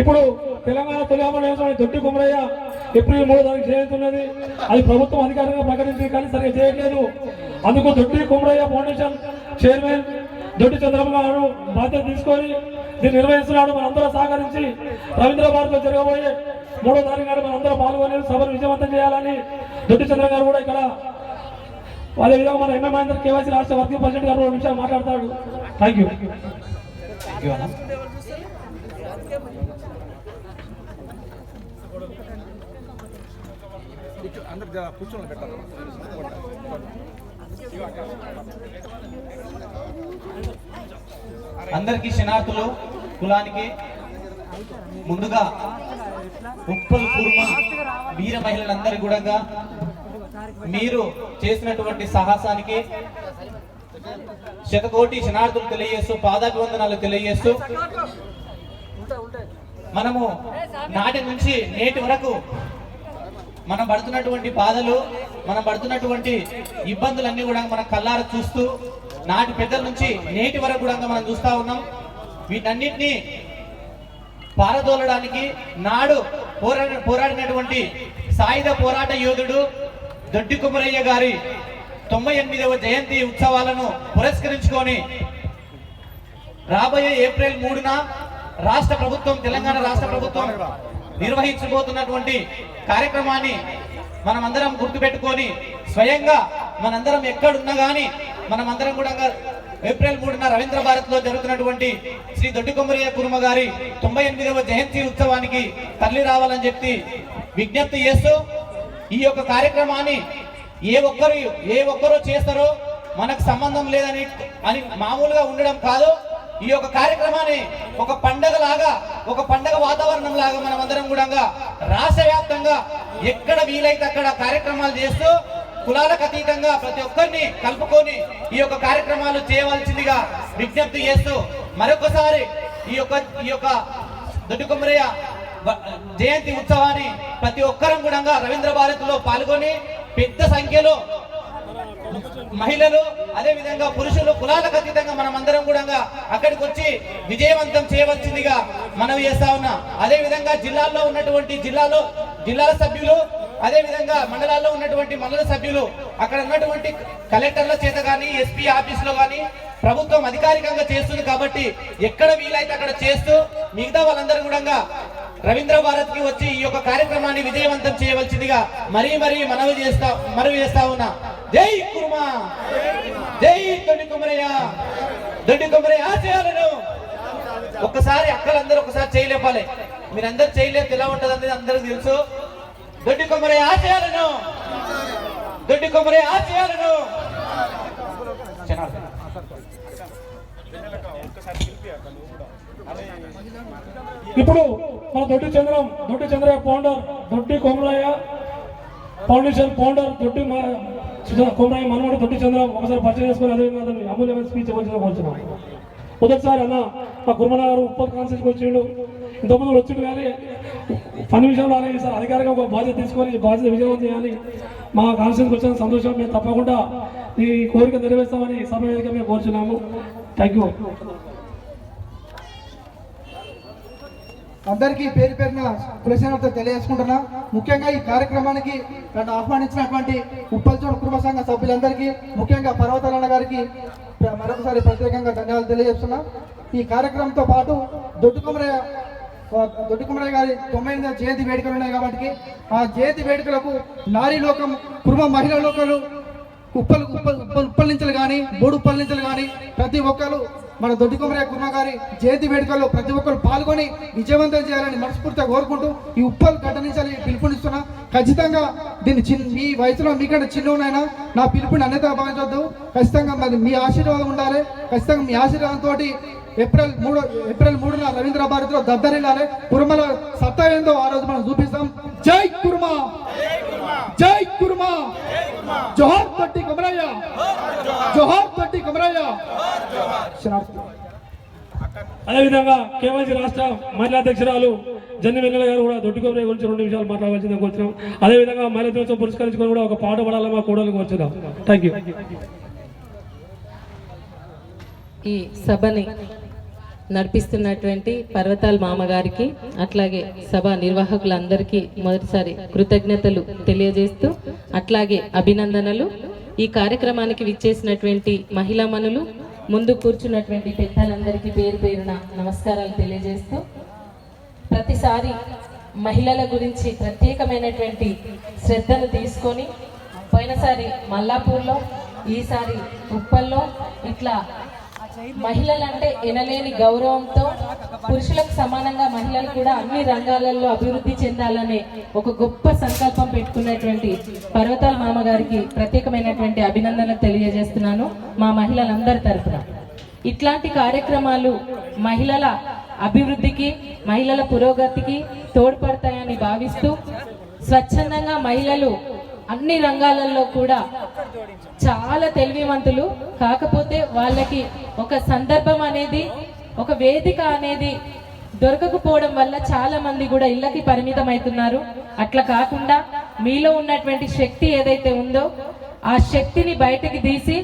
ఇప్పుడు తెలంగాణ తొలి దొడ్డి కుమరయ్య ఏప్రిల్ మూడో తారీఖు జయంతున్నది అది ప్రభుత్వం అధికారంగా ప్రకటించింది కానీ సరిగ్గా చేయట్లేదు. అందుకు దొడ్డి కుమరయ్య ఫౌండేషన్ చైర్మన్ దొడ్డి చంద్రబాబు గారు బాధ్యత తీసుకొని దీన్ని నిర్వహిస్తున్నాడు. మనందరూ సహకరించి రవీంద్ర భారతిలో జరగబోయే మూడో తారీఖు నాడు మనందరూ పాల్గొని సభను విజయవంతం చేయాలని దొడ్డి చంద్ర గారు కూడా ఇక్కడ వాళ్ళ విధంగా మన ఎంఎం మహేందర్ కేవైసీ రాష్ట్ర వర్కింగ్ ప్రెసిడెంట్ గారు రెండు నిమిషాలు మాట్లాడతాడు. థ్యాంక్ యూ కూర్చో అందరు కూర్చోని పెట్టాలి అందరికీ శనార్థులు కులానికి ముందుగా ఉప్పల్ కుర్మ వీర మహిళలందరి కూడా మీరు చేసినటువంటి సాహసానికి శతకోటి శనార్థులు తెలియజేస్తూ పాదాభివందనాలు తెలియజేస్తూ మనము నాటి నుంచి నేటి వరకు మనం పడుతున్నటువంటి బాధలు మనం పడుతున్నటువంటి ఇబ్బందులన్నీ కూడా మన కళ్ళారా చూస్తూ నాటి పెద్దల నుంచి నేటి వరకు కూడా మనం చూస్తా ఉన్నాం. వీటన్నిటిని పారదోలడానికి నాడు పోరా పోరాడినటువంటి సాయుధ పోరాట యోధుడు దొడ్డి కుమరయ్య గారి తొంభై ఎనిమిదవ జయంతి ఉత్సవాలను పురస్కరించుకొని రాబోయే ఏప్రిల్ మూడున రాష్ట్ర ప్రభుత్వం తెలంగాణ రాష్ట్ర ప్రభుత్వం నిర్వహించబోతున్నటువంటి కార్యక్రమాన్ని మనమందరం గుర్తుపెట్టుకొని స్వయంగా మనందరం ఎక్కడున్నా కానీ మనమందరం కూడా ఏప్రిల్ మూడున రవీంద్ర భారత్లో జరుగుతున్నటువంటి శ్రీ దొడ్డికొమ్మరయ్య కుర్మ కురుమ గారి తొంభై ఎనిమిదవ జయంతి ఉత్సవానికి తరలి రావాలని చెప్పి విజ్ఞప్తి చేస్తూ ఈ యొక్క కార్యక్రమాన్ని ఏ ఒక్కరు ఏ ఒక్కరు చేస్తారో మనకు సంబంధం లేదని అని మామూలుగా ఉండడం కాదు. ఈ యొక్క కార్యక్రమాన్ని ఒక పండగ లాగా ఒక పండగ వాతావరణం లాగా మనం అందరం కూడా రాష్ట్ర వ్యాప్తంగా ఎక్కడ వీలైతే అక్కడ కార్యక్రమాలు చేస్తూ కులాలకు అతీతంగా ప్రతి ఒక్కరిని కలుపుకొని ఈ యొక్క కార్యక్రమాలు చేయవలసిందిగా విజ్ఞప్తి చేస్తూ మరొకసారి ఈ యొక్క ఈ యొక్క దొడ్డుకుమరయ్య జయంతి ఉత్సవాన్ని ప్రతి ఒక్కరం కూడా రవీంద్ర భారతిలో పాల్గొని పెద్ద సంఖ్యలో మహిళలు అదే విధంగా పురుషులు కులాలకు అతీతంగా మనం అందరం కూడా అక్కడికి వచ్చి విజయవంతం చేయవలసిందిగా మనం చేస్తా ఉన్నా. అదే విధంగా జిల్లాల్లో ఉన్నటువంటి జిల్లాలో జిల్లాల సభ్యులు అదే విధంగా మండలాల్లో ఉన్నటువంటి మండల సభ్యులు అక్కడ ఉన్నటువంటి కలెక్టర్ల చేత కానీ ఎస్పీ ఆఫీసులో కానీ ప్రభుత్వం అధికారికంగా చేస్తుంది కాబట్టి ఎక్కడ వీలైతే అక్కడ చేస్తూ మిగతా వాళ్ళందరూ కూడా రవీంద్ర భారత్కి వచ్చి ఈ యొక్క కార్యక్రమాన్ని విజయవంతం చేయవలసిందిగా మరీ మరీ మనవి చేస్తా మనవి చేస్తా ఉన్నా. జై కుర్మా. జై దొడ్డి కుమరయ్య. దొడ్డి కుమరయ్య ఆశయాలను. ఒక్కసారి అక్కలందరూ ఒకసారి చేయలేపాలి. మీరందరూ చేయలేదు ఎలా ఉంటది అనేది అందరికి తెలుసు. దొడ్డి కుమరయ్య ఆశయాలను. దొడ్డి కుమరయ్య ఆశయాలను. ఇప్పుడు మన Doddi Chandram Doddi Chandrayya founder Doddi Komarayya foundation founder Doddi Sujana Komarai మనవాడు తొట్టి చంద్ర ఒకసారి పరిచయం చేసుకుని అదేవిధంగా అతని అమూల్యమైన స్పీచ్ ఇవ్వాల్సిన కోరుతున్నాం మొదటిసారి అన్న మా కుర్మన గారు ఉప్పల్ కాన్సెస్కి వచ్చిండు. ఇంతకుముందు వచ్చిండు కానీ పని విషయంలో అలాగే సార్ అధికారిగా ఒక బాధ్యత తీసుకొని బాధ్యత విజయవంతం చేయాలి. మా కాన్సెస్కి వచ్చిన సంతోషం మేము తప్పకుండా ఈ కోరిక నెరవేర్స్తామని సభ వేదిక మేము కోరుచున్నాము. థ్యాంక్ యూ అందరికీ పేరు పేరున కులసేనతో తెలియజేసుకుంటున్నా. ముఖ్యంగా ఈ కార్యక్రమానికి నన్ను ఆహ్వానించినటువంటి ఉప్పల్చోడు కుటుంబ సంఘ సభ్యులందరికీ ముఖ్యంగా పర్వతాలన్న గారికి మరొకసారి ప్రత్యేకంగా ధన్యవాదాలు తెలియజేస్తున్నా. ఈ కార్యక్రమంతో పాటు దొడ్డుకుమరయ్య దొడ్డుకుమరయ్య గారి తొంభై ఎనిమిది జయంతి వేడుకలు ఉన్నాయి కాబట్టి ఆ జయంతి వేడుకలకు నారీ లోకం కుటుంబ మహిళా లోకలు ఉప్పలు ఉప్పల్ ఉప్పల్ నుంచి కానీ బోడు ఉప్పల్ కానీ ప్రతి ఒక్కరు మన దొడ్డి కొమరయ్య కుర్మ గారి జయంతి వేడుకల్లో ప్రతి ఒక్కరు పాల్గొని విజయవంతం చేయాలని మనస్ఫూర్తిగా కోరుకుంటూ ఈ ఉప్పల్ గడ్డ నుంచి పిలుపునిస్తున్నా. ఖచ్చితంగా దీన్ని చిన్న మీ వయసులో మీకంటే చిన్నవునైనా నా పిలుపుని అన్యత భావించవద్దు ఖచ్చితంగా మరి మీ ఆశీర్వాదం ఉండాలి. ఖచ్చితంగా మీ ఆశీర్వాదంతో ఏప్రిల్ మూడు ఏప్రిల్ మూడున రవీంద్ర భారతిలో దద్దరిల్లాలి. కుర్మల సత్తా ఏందో ఆ రోజు మనం చూపిస్తాం. జై కుర్మా! జై కుర్మా. జోహార్ తట్టి కమరయ్య. జోహార్ తట్టి కమరయ్య. అదేవిధంగా కేవైసీ రాష్ట్ర మహిళా అధ్యక్షురాలు జన్ని వెన్నెల గారు కూడా దొడ్డి కొబ్బరి గురించి రెండు విషయాలు మాట్లాడవలసిందని కోరుతున్నాం అదేవిధంగా మహిళా దినోత్సవం పురస్కరించుకొని కూడా ఒక పాట పడాలని మా కోడలు కోరుతున్నాం థ్యాంక్ యూ ఈ సభని నడిపిస్తున్నటువంటి పర్వతాల మామగారికి అట్లాగే సభ నిర్వాహకులందరికీ మొదటిసారి కృతజ్ఞతలు తెలియజేస్తూ అట్లాగే అభినందనలు. ఈ కార్యక్రమానికి విచ్చేసినటువంటి మహిళా మనులు ముందు కూర్చున్నటువంటి పెద్దలందరికీ పేరు పేరున నమస్కారాలు తెలియజేస్తూ ప్రతిసారి మహిళల గురించి ప్రత్యేకమైనటువంటి శ్రద్ధను తీసుకొని పోయినసారి మల్లాపూర్లో ఈసారి ఉప్పల్లో ఇట్లా మహిళలంటే ఎనలేని గౌరవంతో పురుషులకు సమానంగా మహిళలు కూడా అన్ని రంగాలలో అభివృద్ధి చెందాలనే ఒక గొప్ప సంకల్పం పెట్టుకున్నటువంటి పర్వతాల మామగారికి ప్రత్యేకమైనటువంటి అభినందనలు తెలియజేస్తున్నాను మా మహిళలందరి తరఫున. ఇట్లాంటి కార్యక్రమాలు మహిళల అభివృద్ధికి మహిళల పురోగతికి తోడ్పడతాయని భావిస్తూ స్వచ్ఛందంగా మహిళలు అన్ని రంగాలలో కూడా చాలా తెలివివంతులు. కాకపోతే వాళ్ళకి ఒక సందర్భం అనేది ఒక వేదిక అనేది దొరకకపోవడం వల్ల చాలా మంది కూడా ఇళ్ళకి పరిమితం అవుతున్నారు అట్లా కాకుండా మీలో ఉన్నటువంటి శక్తి ఏదైతే ఉందో ఆ శక్తిని బయటకి తీసి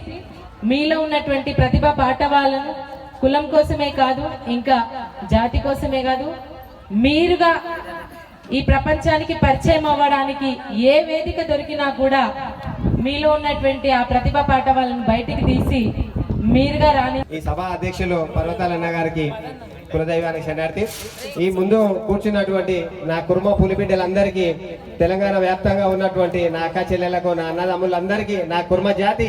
మీలో ఉన్నటువంటి ప్రతిభ పాఠవాలను కులం కోసమే కాదు ఇంకా జాతి కోసమే కాదు మీరుగా ఈ ప్రపంచానికి పరిచయం అవ్వడానికి ఏ వేదిక దొరికినా కూడా మీలో ఉన్నటువంటి ఆ ప్రతిభ పాఠవాలను బయటికి తీసి మీరుగా రాని ఈ సభ అధ్యక్షులు పర్వతాలన్న గారికి కులదైవానికి శరణార్థి. ఈ ముందు కూర్చున్నటువంటి నా కుర్మ పులిబిడ్డలందరికీ తెలంగాణ వ్యాప్తంగా ఉన్నటువంటి నా అక్క చెల్లెలకు నా అన్నదమ్ములందరికీ నా కుర్మ జాతి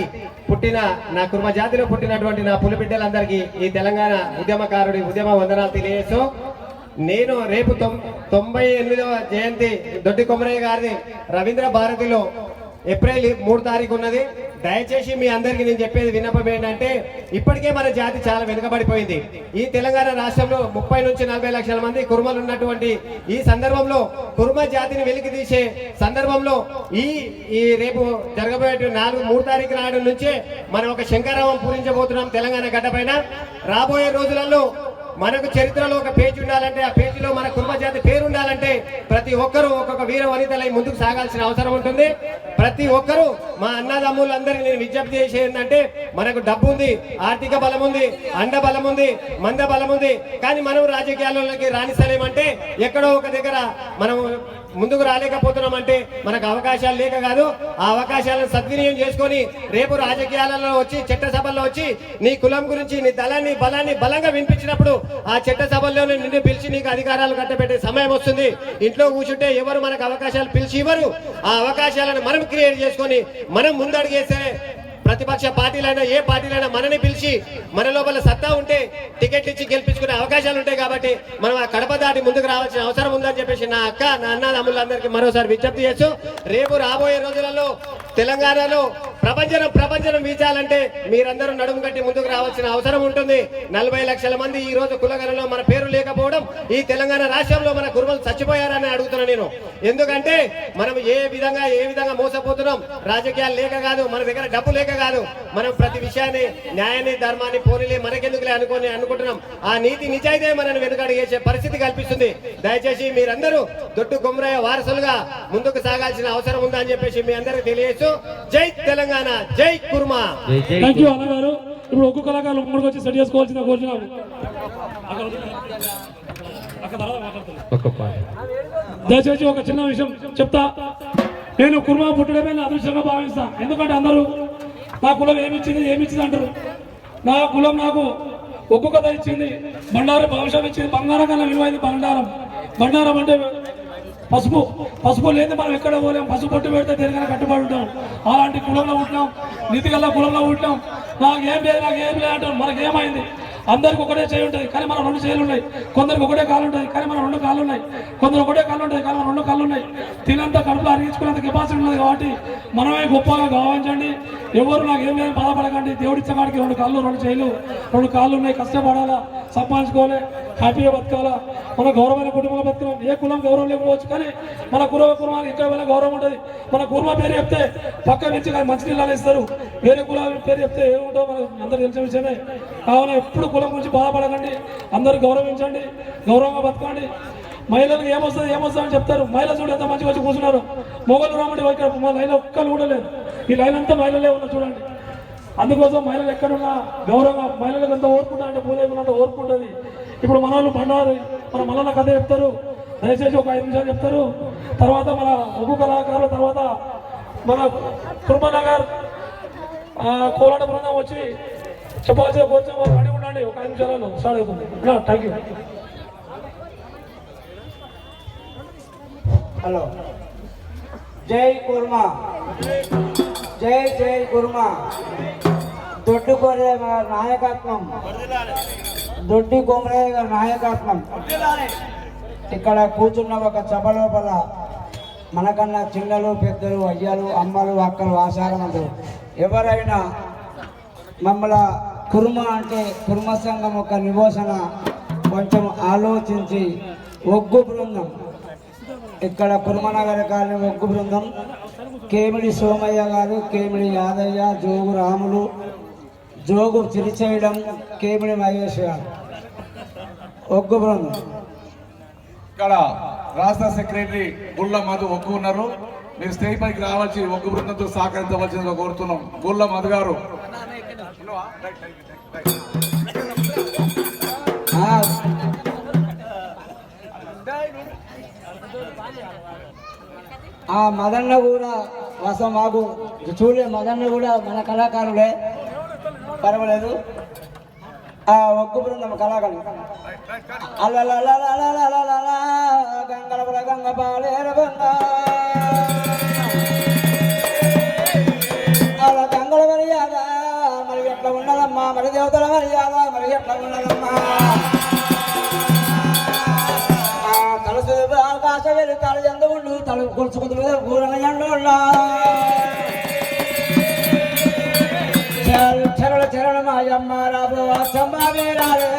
పుట్టిన నా కుర్మ జాతిలో పుట్టినటువంటి నా పులిబిడ్డలందరికీ ఈ తెలంగాణ ఉద్యమకారుడి ఉద్యమ వందనాలు తెలియజేస్తూ నేను రేపు తొం- తొంభై ఎనిమిదవ జయంతి దొడ్డి కొమరయ్య గారిది రవీంద్ర భారతిలో ఏప్రిల్ మూడు తారీఖు ఉన్నది. దయచేసి మీ అందరికీ నేను చెప్పేది విన్నపం ఏంటంటే ఇప్పటికే మన జాతి చాలా వెనుకబడిపోయింది. ఈ తెలంగాణ రాష్ట్రంలో ముప్పై నుంచి నలభై లక్షల మంది కురుమలు ఉన్నటువంటి ఈ సందర్భంలో కురుమ జాతిని వెలికి తీసే సందర్భంలో ఈ ఈ రేపు జరగబోయే నాలుగు మూడు తారీఖు నాడు నుంచే మనం ఒక శంకరావం పూరించబోతున్నాం తెలంగాణ గడ్డపైన. రాబోయే రోజులలో మనకు చరిత్రలో ఒక పేజీ ఉండాలంటే ఆ పేజీలో మన కుటుంబ పేరు ఉండాలంటే ప్రతి ఒక్కరూ ఒక్కొక్క వీర వనితలై ముందుకు సాగాల్సిన అవసరం ఉంటుంది. ప్రతి ఒక్కరూ మా అన్నదమ్ములందరికీ నేను విజ్ఞప్తి చేసేది ఏంటంటే మనకు డబ్బు ఉంది ఆర్థిక బలం ఉంది అండ బలం ఉంది మంద బలం ఉంది కానీ మనం రాజకీయాలలోకి రాణిస్తలేమంటే ఎక్కడో ఒక దగ్గర మనం ముందుకు రాలేకపోతున్నాం అంటే మనకు అవకాశాలు లేక కాదు ఆ అవకాశాలను సద్వినియోగం చేసుకొని రేపు రాజకీయాలలో వచ్చి చట్టసభల్లో వచ్చి నీ కులం గురించి నీ దళాన్ని బలాన్ని బలంగా వినిపించినప్పుడు ఆ చట్టసభల్లోనే నిన్ను పిలిచి నీకు అధికారాలు కట్టబెట్టే సమయం వస్తుంది. ఇంట్లో కూర్చుంటే ఎవరు మనకు అవకాశాలు పిలిచి ఇవ్వరు. ఆ అవకాశాలను మనం క్రియేట్ చేసుకొని మనం ముందడుగేస్తే ప్రతిపక్ష పార్టీలైనా ఏ పార్టీలైనా మనని పిలిచి మన లోపల సత్తా ఉంటే టికెట్లు ఇచ్చి గెలిపించుకునే అవకాశాలు ఉంటాయి కాబట్టి మనం ఆ కడప దాటి ముందుకు రావాల్సిన అవసరం ఉందని చెప్పేసి నా అక్క నా అన్న తమ్ముళ్ళందరికీ మరోసారి విజ్ఞప్తి చేస్తూ రేపు రాబోయే రోజులలో తెలంగాణలో ప్రపంచం ప్రపంచం వీచాలంటే మీరందరూ నడుము కట్టి ముందుకు రావాల్సిన అవసరం ఉంటుంది. నలభై లక్షల మంది ఈ రోజు కులగలలో మన పేరు లేకపోవడం ఈ తెలంగాణ రాష్ట్రంలో మన కురుమలు చచ్చిపోయారని అడుగుతున్నా నేను. ఎందుకంటే మనం ఏ విధంగా ఏ విధంగా మోసపోతున్నాం? రాజకీయాలు లేక కాదు మన దగ్గర డబ్బు లేక కాదు. మనం ప్రతి విషయాన్ని న్యాయాన్ని ధర్మాన్ని పోనీలే మనకెందుకులే అనుకొని అనుకుంటున్నాం. ఆ నీతి నిజాయితీ మనల్ని వెనుకడు చేసే పరిస్థితి కల్పిస్తుంది. దయచేసి మీరందరూ దొడ్డు కొమరయ్య వారసులుగా ముందుకు సాగాల్సిన అవసరం ఉందని చెప్పేసి మీ అందరికి తెలియజేస్తూ జై తెలంగాణ జై కుర్మా. థ్యాంక్ యూ అన్నగారు ఇప్పుడు ఒక్కొక్క కళాకారులు ముందుకు వచ్చి సెట్ చేసుకోవాల్సిన మాట్లాడుతున్నాను. దయచేసి ఒక చిన్న విషయం చెప్తా. నేను కుర్మా పుట్టడమే నా అదృష్టంగా భావిస్తా. ఎందుకంటే అందరూ నా కులం ఏమిచ్చింది ఏమిచ్చింది అంటారు. నా కులం నాకు ఒక్కొక్కత ఇచ్చింది. బండారం భవిష్యం ఇచ్చింది. బంగారం కన్నా విలువైంది బండారం. బండారం అంటే పసుపు పసుపు లేదు మనం ఎక్కడ పోలేం. పసుపు పొట్టు పెడితే దేనికైనా కట్టుబడి ఉంటాం. అలాంటి కులంలో ఉంటున్నాం నీతిగల్ల కులంలో ఉంటున్నాం నాకు ఏం లేదు నాకు ఏం లేదు అంటాం మనకి ఏమైంది అందరికి ఒకటే చేయి ఉంటుంది కానీ మనం రెండు చేతులు ఉన్నాయి. కొందరికి ఒకటే కాలు ఉంటుంది కానీ మనం రెండు కాళ్ళు ఉన్నాయి. కొందరు ఒకటే కాళ్ళు ఉంటుంది కానీ మన రెండు కాళ్ళు ఉన్నాయి. తినంత కడుపులో అరిగించుకునేంత కెపాసిటీ ఉన్నది కాబట్టి మనమే గొప్పగా గౌరవించండి ఎవరు నాకు ఏం లేదు బాధపడకండి. దేవుడిచ్చే వాడికి రెండు కాళ్ళు రెండు చేతులు రెండు కాళ్ళు ఉన్నాయి. కష్టపడాలా? సంపాదించుకోలే. హ్యాపీగా బతకాలా? మన గౌరవమైన కుటుంబంలో బతకడం ఏ కులం గౌరవం లేకపోవచ్చు కానీ మన కురవ కుర్మానికి ఇంకా వేళ గౌరవం ఉంటుంది? మన కుర్మ పేరు చెప్తే పక్క నుంచి కానీ మంచి ఇస్తారు. వేరే కులాల పేరు చెప్తే ఏముంటో మనకు అందరు తెలిసిన విషయమే. కావున ఎప్పుడు కులం గురించి బాధపడకండి. అందరూ గౌరవించండి. గౌరవంగా బతకండి. మహిళలకు ఏమొస్తుంది ఏమొస్తుంది అని చెప్తారు. మహిళ చూడు ఎంత మంచిగా వచ్చి కూర్చున్నారు. మొగలు రాముడి ఇక్కడ మా లైన్ ఒక్కరు కూడా లేదు ఈ లైన్ అంతా మహిళలే ఉన్నారు చూడండి. అందుకోసం మహిళలు ఎక్కడున్నా గౌరవంగా మహిళలకు ఎంత ఓర్పుంటా అంటే పూలేకున్నంత ఓర్పు ఉంటుంది. ఇప్పుడు మన వాళ్ళు బండారు. మన మల్లన్న కథ చెప్తారు. దయచేసి ఒక ఐదు నిమిషాలు చెప్తారు. తర్వాత మన ఒగ్గు కళాకారుల తర్వాత మన కుర్మనగర్ కోలాట బృందం వచ్చి చెప్పాల్సిన కోరిన వాళ్ళు ఉండండి. ఒక ఐదు నిమిషాలలో స్టార్ట్ అవుతుంది. Thank you hello. జై కుర్మా. జై జై కుర్మా. దొడ్డు కొరే నాయకత్వం. దొడ్డి కొమరయ్య గారి నాయకత్వం. ఇక్కడ కూర్చున్న ఒక సభ లోపల మనకన్నా చిన్నలు పెద్దలు అయ్యలు అమ్మలు అక్కలు ఆశారములు ఎవరైనా మమ్మల్ని కుర్మ అంటే కుర్మ సంఘం ఒక నివోసన కొంచెం ఆలోచించి ఒగ్గు బృందం. ఇక్కడ కుర్మనగర్ కాలనీ ఒగ్గు బృందం. కేమిడి సోమయ్య గారు కేమిడి యాదయ్య జోగు రాములు జోగు చిరిచేయడం కేమిడి మహేష్ గారు. ఒగ్గు ఇక్కడ రాష్ట్ర సెక్రటరీ గుళ్ళ మధు ఒగ్గు ఉన్నారు. మీరు స్టేజ్ పైకి రావాల్సి ఒగ్గు బృందంతో సహకరించవలసిందిగా కోరుతున్నాం. గుళ్ళ మధు గారు. ఆ, మదన్న కూడా వసం మాకు. చూడే మదన్న కూడా మన కళాకారులే. పర్వాలేదు. ఒగ్గు బృందం కళాగం గంగలపుర గంగ పాలేరు గంగ అలా గంగల మర్యాద మరి ఎట్లా ఉండదమ్మా మరి దేవతల మర్యాద మరి ఎట్లా ఉన్నదమ్మా తలసు ఆకాశ వెళ్ళి తల ఎంత ఉండు తల కొలుచుకుంటు పూరణ ఎండు மாயம்மா ரபோ சம்பாவேராரே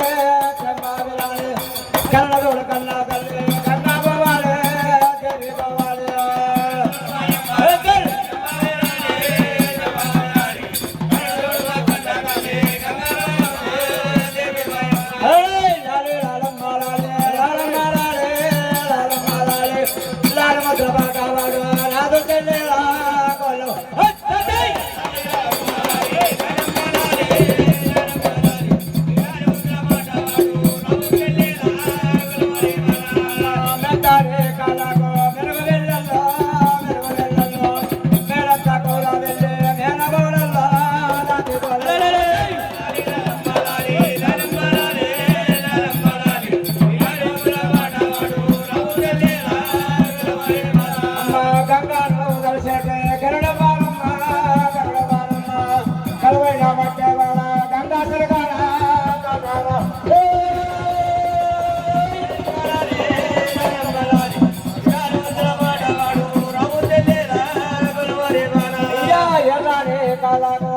காலாக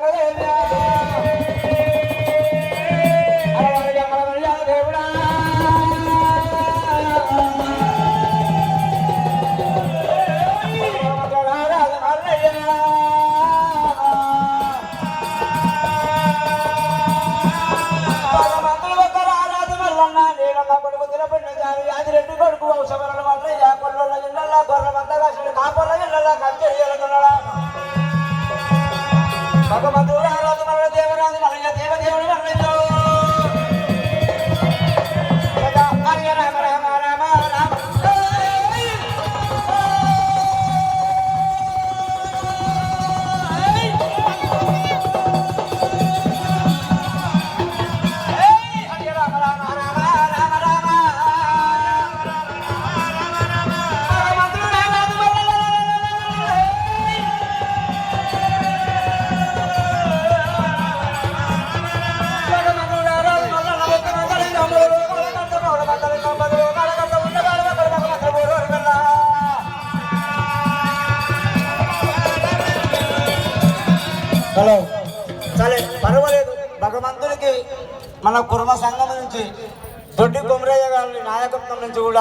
Yeah. సంఘం నుంచి దొడ్డి కొమరయ్య గారి నాయకత్వం నుంచి కూడా